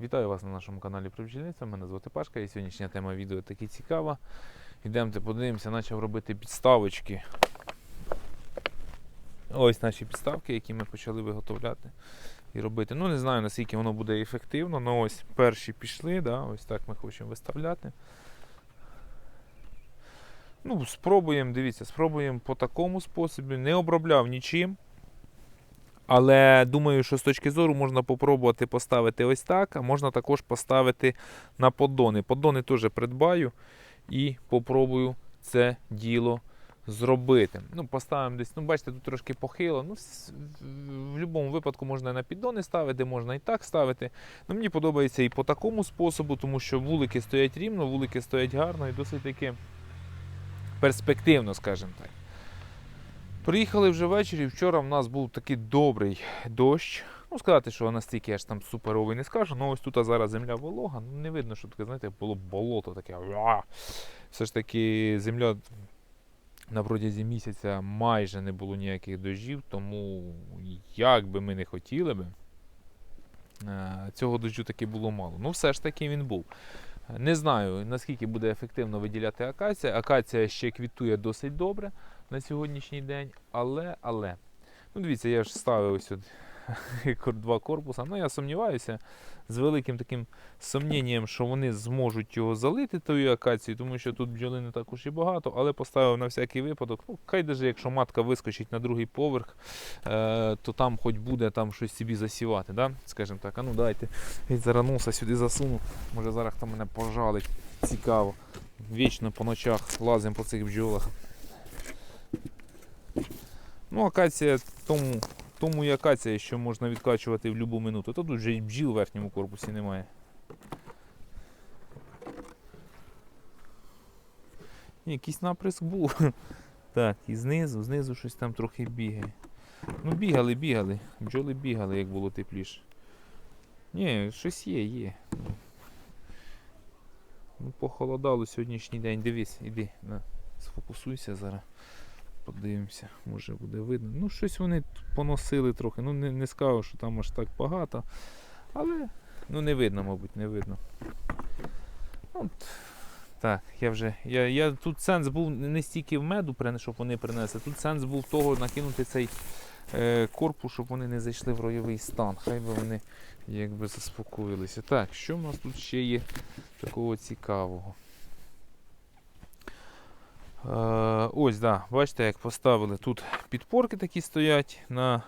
Вітаю вас на нашому каналі про бджільництво. Мене звати Пашка і сьогоднішня тема відео таки цікава. Йдемте подивимося, почав робити підставочки. Ось наші підставки, які ми почали виготовляти і робити. Ну, не знаю наскільки воно буде ефективно, але ось перші пішли, да? ось так ми хочемо виставляти. Ну, спробуємо, дивіться, спробуємо по такому способі. Не обробляв нічим. Але думаю, що з точки зору можна попробувати поставити ось так, а можна також поставити на поддони. Поддони теж придбаю і попробую це діло зробити. Ну, поставимо десь, ну, бачите, тут трошки похило. Ну, в- будь-якому випадку можна на піддони ставити, можна і так ставити. Ну, мені подобається і по такому способу, тому що вулики стоять рівно, вулики стоять гарно і досить таки перспективно, скажімо так. Приїхали вже ввечері. Вчора в нас був такий добрий дощ. Ну, сказати, що настільки аж там суперовий не скажу, але ось тут а зараз земля волога. Ну, не видно, що таке, знаєте, було болото таке. Все ж таки земля на протязі місяця майже не було ніяких дощів, тому як би ми не хотіли би, е, цього дощу таки було мало. Ну, все ж таки він був. Не знаю, наскільки буде ефективно виділяти акація. Акація ще квітує досить добре на сьогоднішній день, але, але. Ну, дивіться, я ж ставив ось от два корпуса. Ну, я сумніваюся з великим таким сумнінням, що вони зможуть його залити тою акацією, тому що тут бджоли не так уж і багато, але поставив на всякий випадок. Ну, хай даже якщо матка вискочить на другий поверх, е, то там хоч буде там щось собі засівати, да? скажімо так. А ну дайте. Геть зараз носа сюди засуну. Може зараз хто мене пожалить. Цікаво. Вічно по ночах лазимо по цих бджолах. Ну, акація тому, тому і акація, що можна відкачувати в будь-яку минуту. То тут вже й бджіл в верхньому корпусі немає. Якийсь наприск був. Так, і знизу, знизу щось там трохи бігає. Ну, бігали, бігали. Бджоли бігали, як було тепліше. Ні, щось є, є. Ну, похолодало сьогоднішній день. Дивись, іди, на, сфокусуйся зараз. Подивимося, може буде видно. Ну, щось вони поносили трохи. Ну, не, не скажу, що там аж так багато. Але ну, не видно, мабуть, не видно. От. Так, я вже. Я, я, тут сенс був не стільки в меду, щоб вони принесли. Тут сенс був того накинути цей е, корпус, щоб вони не зайшли в ройовий стан. Хай би вони якби заспокоїлися. Так, що в нас тут ще є такого цікавого? Е, ось, да, бачите, як поставили. Тут підпорки такі стоять на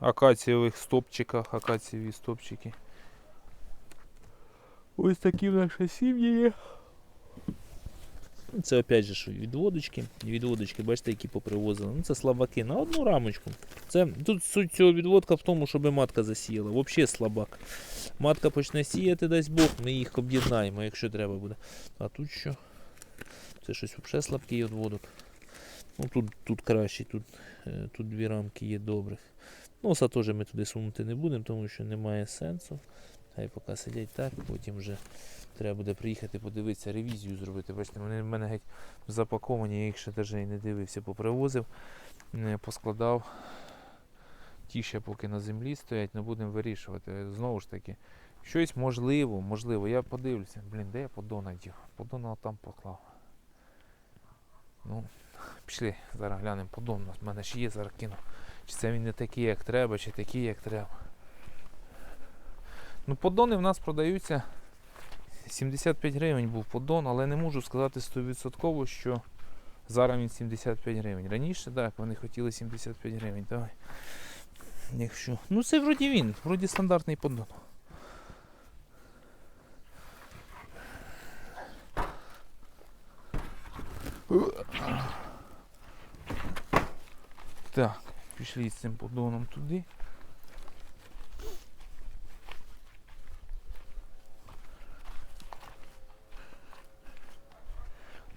акацієвих стопчиках, акацієві стопчики. Ось такі в нашій сім'ї є. Це опять же відводочки. Відводочки, бачите, які попривозили. Ну, це слабаки на одну рамочку. Це, тут суть цього відводка в тому, щоб матка засіяла. Взагалі слабак. Матка почне сіяти, дасть Бог, ми їх об'єднаємо, якщо треба буде. А тут що? Це щось взагалі слабкий відводок. Ну, тут, тут краще, тут, е, тут дві рамки є добрих. Носа теж ми туди сунути не будемо, тому що немає сенсу. Хай поки сидять так, потім вже треба буде приїхати, подивитися, ревізію зробити. Бачите, вони в мене геть запаковані, я їх ще навіть і не дивився, попривозив, не поскладав. Ті ще поки на землі стоять, не будемо вирішувати. Знову ж таки, щось можливо, можливо. Я подивлюся. Блін, де я подона дів? Подона там поклав. Ну, пішли, зараз глянемо подон. У мене ще є, зараз кину. Чи це він не такий, як треба, чи такий, як треба. Ну, подони в нас продаються. 75 гривень був поддон, але не можу сказати 100%, що зараз він 75 гривень. Раніше, так, вони хотіли 75 гривень. Давай. Якщо. Ну це вроді він, вроді стандартний поддон. Так, пішли з цим поддоном туди.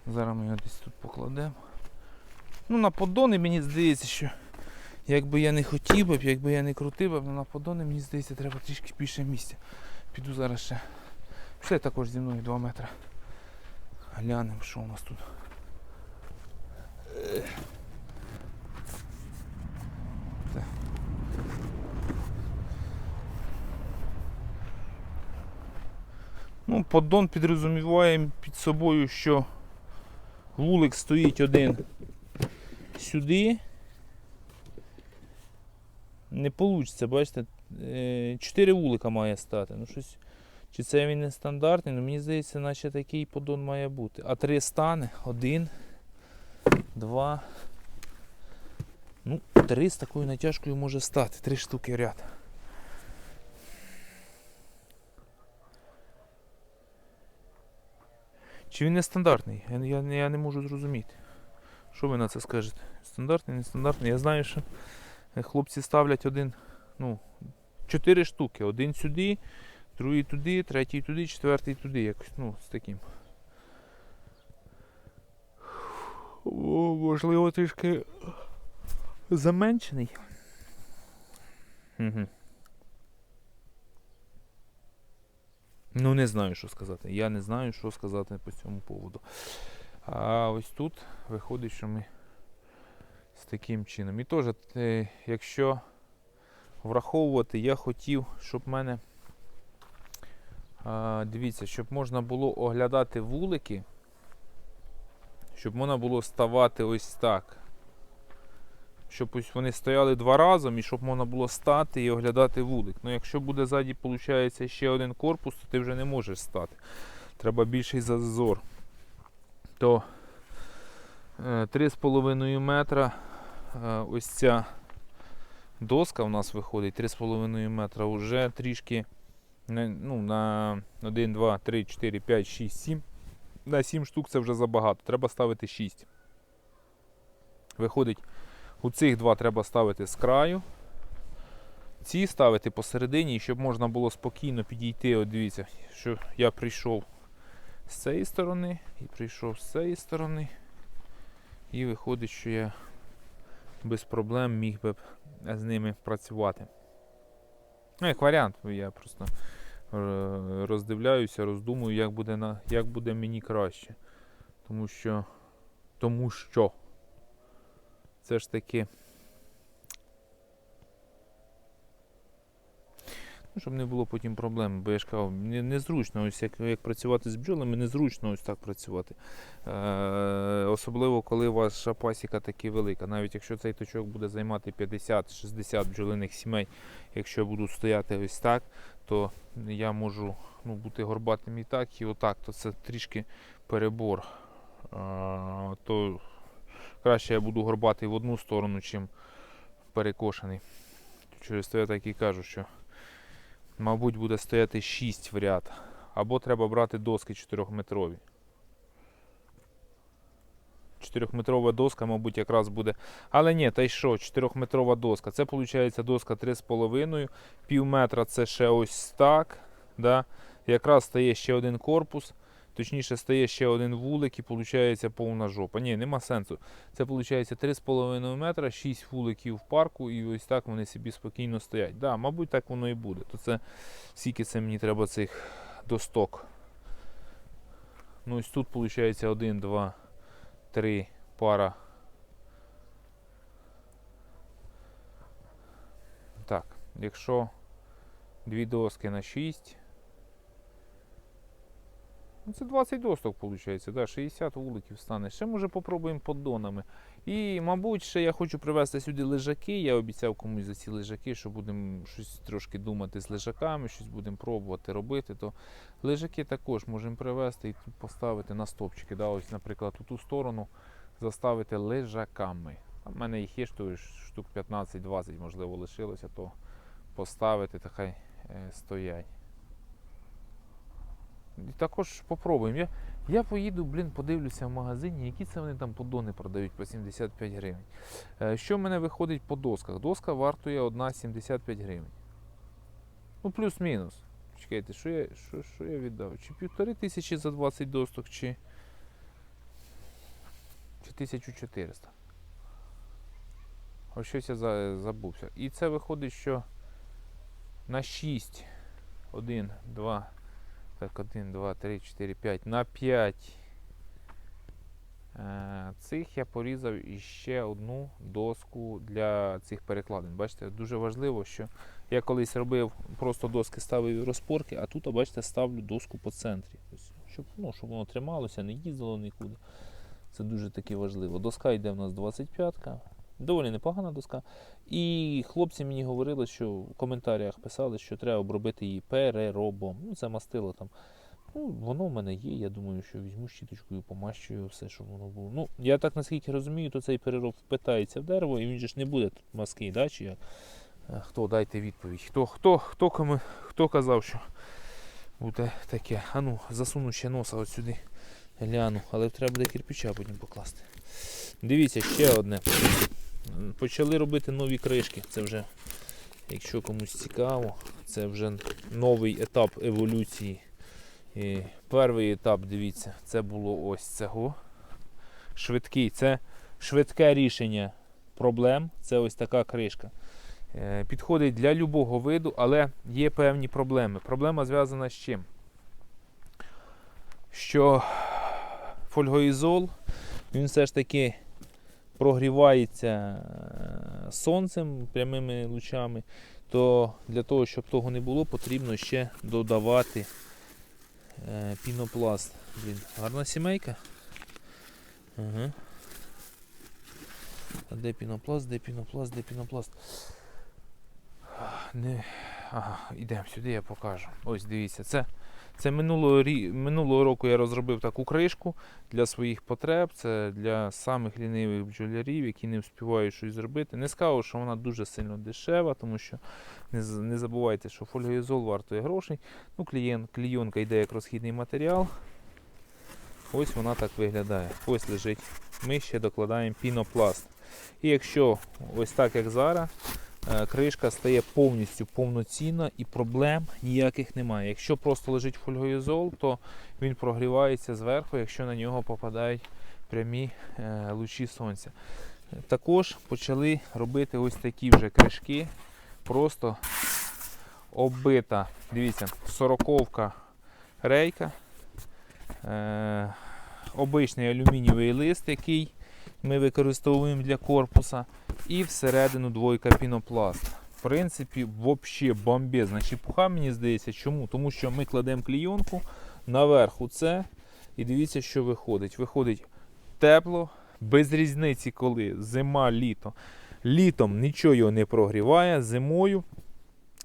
Зараз ми його десь тут покладемо. Ну, на поддони мені здається, що якби я не хотів би, якби я не крутив, але на поддони мені здається, треба трішки більше місця. Піду зараз ще. Пішли також зі мною 2 метри. Глянемо, що у нас тут. Ну, поддон підрозуміває під собою, що вулик стоїть один сюди. Не вийде, бачите, е, чотири вулика має стати. Ну, щось, чи це він не стандартний, ну мені здається, наче такий поддон має бути. А три стане. Один, два. Ну, три з такою натяжкою може стати. Три штуки ряд. Чи він не стандартний? Я, я, я не можу зрозуміти. Що ви на це скажете? Стандартний, нестандартний. Я знаю, що хлопці ставлять один, ну, чотири штуки. Один сюди, другий туди, третій туди, четвертий туди. Якось, ну, з таким. О, можливо, трішки заменшений. Ну, не знаю, що сказати. Я не знаю, що сказати по цьому поводу. А ось тут виходить, що ми з таким чином. І теж, е, якщо враховувати, я хотів, щоб в мене. Дивіться, щоб можна було оглядати вулики, щоб можна було ставати ось так. Щоб ось вони стояли два разом і щоб можна було стати і оглядати вулик. Ну, якщо буде ззаді, виходить, ще один корпус, то ти вже не можеш стати. Треба більший зазор. То е, 3,5 метра е, ось ця доска у нас виходить 3,5 метра вже трішки ну, на 1, 2, 3, 4, 5, 6, 7. На 7 штук це вже забагато. Треба ставити 6. Виходить, у цих два треба ставити з краю. Ці ставити посередині, щоб можна було спокійно підійти. От дивіться, що я прийшов з цієї сторони і прийшов з цієї сторони. І виходить, що я без проблем міг би з ними працювати. Ну, як варіант, я просто роздивляюся, роздумую, як буде, на, як буде мені краще. Тому що. Тому що. Це ж таки. Ну, щоб не було потім проблем, бо я ж кажу, не- незручно, ось як, як працювати з бджолами, незручно ось так працювати. Е, особливо, коли ваша пасіка таки велика. Навіть якщо цей точок буде займати 50-60 бджолиних сімей, якщо будуть стояти ось так, то я можу ну, бути горбатим і так, і отак, то це трішки перебор. Е, то краще я буду горбатий в одну сторону, чим перекошений. Через то я так і кажу, що мабуть буде стояти 6 в ряд. Або треба брати доски 4-метрові. 4-метрова доска, мабуть, якраз буде. Але ні, та й що, 4-метрова доска. Це виходить доска 3,5, пів метра це ще ось так. Да? Якраз стає ще один корпус. Точніше, стає ще один вулик і виходить повна жопа. Ні, нема сенсу. Це виходить 3,5 метра, 6 вуликів в парку, і ось так вони собі спокійно стоять. Да, мабуть, так воно і буде. То це скільки це мені треба цих досток. Ну ось тут виходить 1, 2, 3 пара. Так, якщо дві доски на 6. Ну, це 20 досток виходить, да, 60 вуликів стане. Ще може попробуємо поддонами. І, мабуть, ще я хочу привезти сюди лежаки. Я обіцяв комусь за ці лежаки, що будемо щось трошки думати з лежаками, щось будемо пробувати робити. То лежаки також можемо привезти і тут поставити на стопчики. Да, ось, наприклад, у ту сторону заставити лежаками. В мене їх є штук 15-20, можливо, лишилося, то поставити та хай е, стоять. І також попробуємо. Я, я поїду, блін, подивлюся в магазині, які це вони там подони продають по 75 гривень. Е, Що в мене виходить по досках? Доска вартує одна 75 гривень. Ну, плюс-мінус. Чекайте, що я, що, що я віддав? Чи півтори тисячі за 20 досток, чи, чи 1400. Ось щось я за- забувся. І це виходить, що на 6. 1, 2, так, 1, 2, 3, 4, 5. На 5 е, цих я порізав іще одну доску для цих перекладин. Бачите, дуже важливо, що Я колись робив, просто доски ставив розпорки, а тут, бачите, ставлю доску по центрі. Тобто, щоб, ну, щоб воно трималося, не їздило нікуди. Це дуже таки важливо. Доска йде в нас 25-ка. Доволі непогана доска. І хлопці мені говорили, що в коментарях писали, що треба обробити її переробом. Ну, це мастило там. Ну, воно в мене є. Я думаю, що візьму щіточкою, помащую все, щоб воно було. Ну, я так наскільки розумію, то цей перероб впитається в дерево, і він же ж не буде тут маски, да, чи як? Е, Хто дайте відповідь? Хто, хто, хто, кому, хто казав, що буде таке? А ну, засуну ще носа от сюди. Гляну, але треба буде кирпича потім покласти. Дивіться, ще одне. Почали робити нові кришки. Це вже, якщо комусь цікаво, це вже новий етап еволюції. І перший етап, дивіться, це було ось цього. Швидкий. Це швидке рішення проблем. Це ось така кришка. Е, Підходить для любого виду, але є певні проблеми. Проблема зв'язана з чим? Що фольгоізол, він все ж таки прогрівається е, сонцем прямими лучами, то для того, щоб того не було, потрібно ще додавати е, пінопласт. Блін, гарна сімейка. Ага. А де пінопласт, де пінопласт, де пінопласт? Не... Ага, йдемо сюди, я покажу. Ось дивіться, це, це минулого, минулого року я розробив таку кришку для своїх потреб. Це для самих лінивих бджолярів, які не встигають щось зробити. Не скажу, що вона дуже сильно дешева, тому що не, не забувайте, що фольгоізол вартує грошей. Ну, клієнт, клійонка йде як розхідний матеріал. Ось вона так виглядає. Ось лежить. Ми ще докладаємо пінопласт. І якщо ось так як зараз, кришка стає повністю повноцінна і проблем ніяких немає. Якщо просто лежить фольгоізол, то він прогрівається зверху, якщо на нього попадають прямі е, лучі сонця. Також почали робити ось такі вже кришки. Просто оббита, дивіться, сороковка рейка. Е, обичний алюмінієвий лист, який ми використовуємо для корпуса, і всередину двойка пінопласт. В принципі, взагалі бомбезна чепуха, мені здається. Чому? Тому що ми кладемо клійонку наверху це, і дивіться, що виходить. Виходить тепло, без різниці, коли зима, літо. Літом нічого його не прогріває, зимою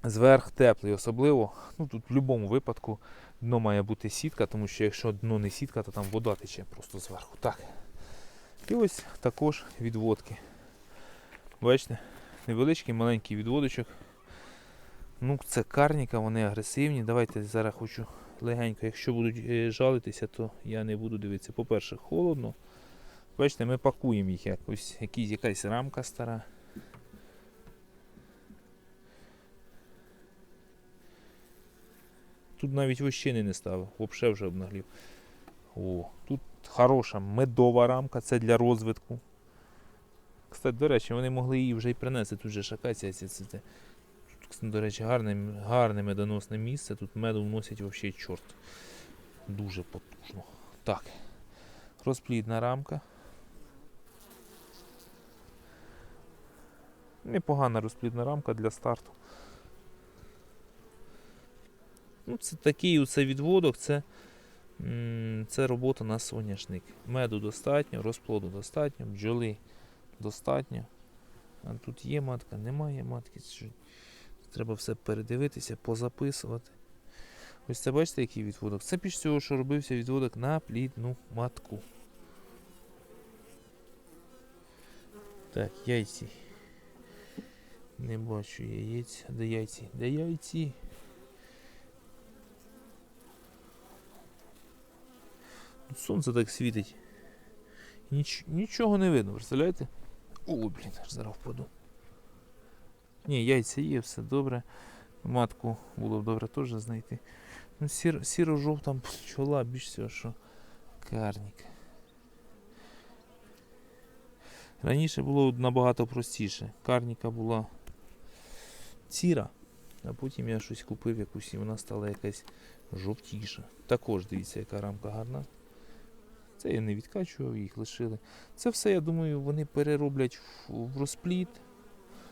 зверх теплий. Особливо, ну тут в будь-якому випадку дно має бути сітка, тому що якщо дно не сітка, то там вода тече просто зверху. Так. І ось також відводки. Бачите, невеличкий маленький відводочок. Ну, це карніка, вони агресивні. Давайте зараз хочу легенько, якщо будуть е, жалитися, то я не буду дивитися. По-перше, холодно. Бачите, ми пакуємо їх якось, якісь, якась рамка стара. Тут навіть вощини не ставив, взагалі вже обнаглів. О, тут хороша медова рамка, це для розвитку. Кстати, до речі, вони могли її вже й принести. Тут же шакація. Це, це, це. Тут, до речі, гарне, гарне медоносне місце. Тут меду вносять взагалі чорт. Дуже потужно. Так. Розплідна рамка. Непогана розплідна рамка для старту. Ну, це такий оце відводок, це, це робота на соняшник. Меду достатньо, розплоду достатньо, бджоли достатньо. А тут є матка, немає матки. Треба все передивитися, позаписувати. Ось це бачите, який відводок? Це після цього, що робився відводок на плідну матку. Так, яйці. Не бачу яєць. Де яйці? Де яйці? Сонце так світить. Ніч, нічого не видно, представляєте? О, блін, аж зараз впаду. Ні, яйця є, все добре. Матку було б добре теж знайти. Ну, сір, сіро-жовта пчола, більш всього, що карнік. Раніше було набагато простіше. Карніка була сіра, а потім я щось купив якусь і вона стала якась жовтіша. Також дивіться, яка рамка гарна. Це я не відкачував, їх лишили. Це все, я думаю, вони перероблять в, розпліт.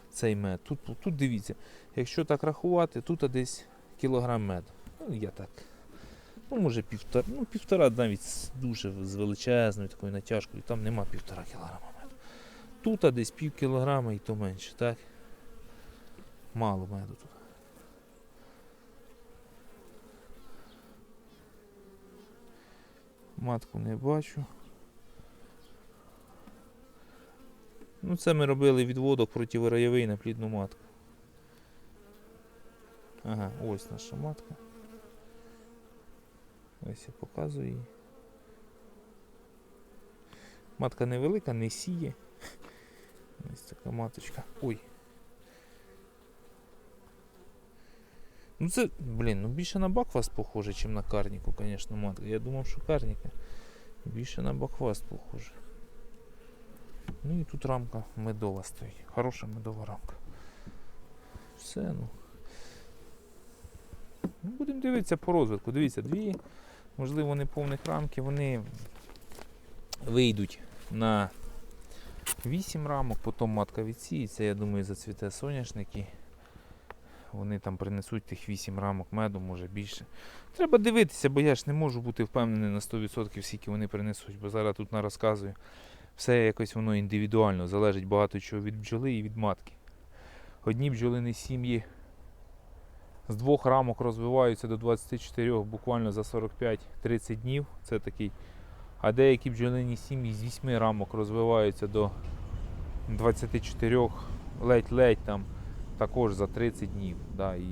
цей мед. Тут, тут дивіться, якщо так рахувати, тут десь кілограм меду. Ну, я так. Ну, може півтора, ну, півтора навіть дуже з величезною такою натяжкою, там нема півтора кілограма меду. Тут десь пів кілограма і то менше, так? Мало меду тут. Матку не бачу. Ну, це ми робили відводок противоройовий на плідну матку. Ага, ось наша матка. Ось я показую її. Матка невелика, не сіє. Ось така маточка. Ой. Ну це, блін, ну більше на бакфаст похоже, ніж на карніку, звісно, матка. Я думав, що карніка. Більше на бакфаст похоже. Ну і тут рамка медова стоїть. Хороша медова рамка. Все, ну. ну будемо дивитися по розвитку. Дивіться, дві, можливо, неповних рамки, вони вийдуть на 8 рамок, потім матка відсіється, я думаю, зацвіте соняшники. Вони там принесуть тих 8 рамок меду, може більше. Треба дивитися, бо я ж не можу бути впевнений на 100% скільки вони принесуть, бо зараз тут на розказую. Все якось воно індивідуально, залежить багато чого від бджоли і від матки. Одні бджолині сім'ї з двох рамок розвиваються до 24 буквально за 45-30 днів. Це такий. А деякі бджолині сім'ї з 8 рамок розвиваються до 24, ледь-ледь там також за 30 днів. Да, і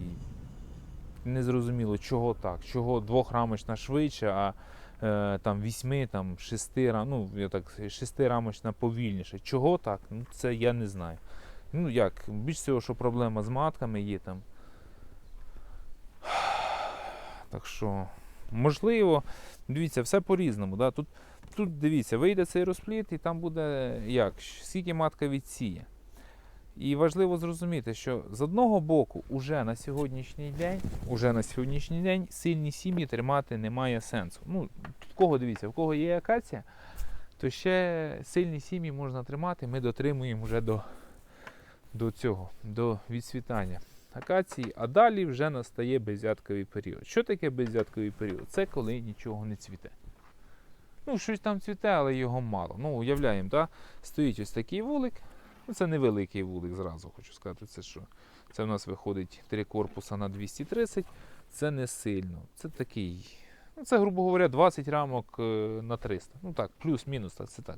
незрозуміло, чого так, чого двохрамочна швидше, а е, там вісьми, там шести ну я так шестирамочна повільніше. Чого так? Ну це я не знаю. Ну як, більш всього, що проблема з матками є там. Так що, можливо, дивіться, все по-різному. Да? Тут, тут дивіться, вийде цей розпліт, і там буде як, скільки матка відсіє. І важливо зрозуміти, що з одного боку, уже на сьогоднішній день, уже на сьогоднішній день сильні сім'ї тримати немає сенсу. Ну, в кого дивіться, в кого є акація, то ще сильні сім'ї можна тримати. Ми дотримуємо вже до, до цього, до відсвітання акації, а далі вже настає безятковий період. Що таке безятковий період? Це коли нічого не цвіте. Ну, щось там цвіте, але його мало. Ну, уявляємо, да? стоїть ось такий вулик. Ну, це невеликий вулик, зразу хочу сказати. Це що? Це в нас виходить три корпуса на 230. Це не сильно. Це такий. Ну, це, грубо говоря, 20 рамок е, на 300. Ну так, плюс-мінус, так, це так.